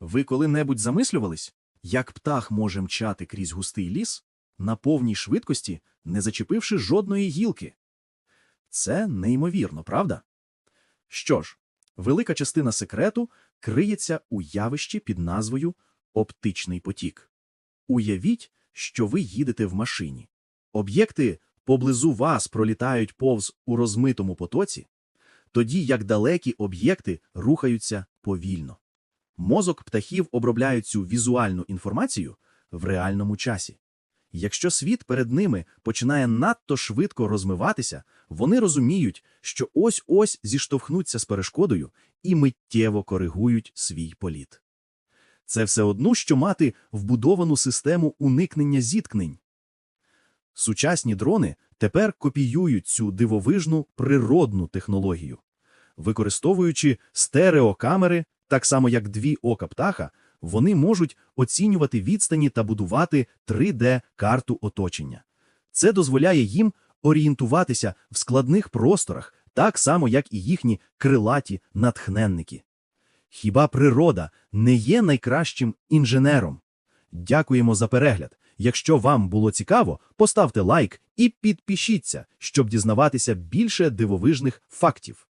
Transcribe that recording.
Ви коли-небудь замислювались, як птах може мчати крізь густий ліс на повній швидкості, не зачепивши жодної гілки? Це неймовірно, правда? Що ж, велика частина секрету криється у явищі під назвою оптичний потік. Уявіть, що ви їдете в машині. Об'єкти поблизу вас пролітають повз у розмитому потоці, тоді як далекі об'єкти рухаються повільно. Мозок птахів обробляє цю візуальну інформацію в реальному часі. Якщо світ перед ними починає надто швидко розмиватися, вони розуміють, що ось-ось зіштовхнуться з перешкодою і миттєво коригують свій політ. Це все одно, що мати вбудовану систему уникнення зіткнень. Сучасні дрони тепер копіюють цю дивовижну природну технологію. Використовуючи стереокамери, так само як дві ока птаха, вони можуть оцінювати відстані та будувати 3D-карту оточення. Це дозволяє їм орієнтуватися в складних просторах, так само як і їхні крилаті натхненники. Хіба природа не є найкращим інженером? Дякуємо за перегляд. Якщо вам було цікаво, поставте лайк і підпишіться, щоб дізнаватися більше дивовижних фактів.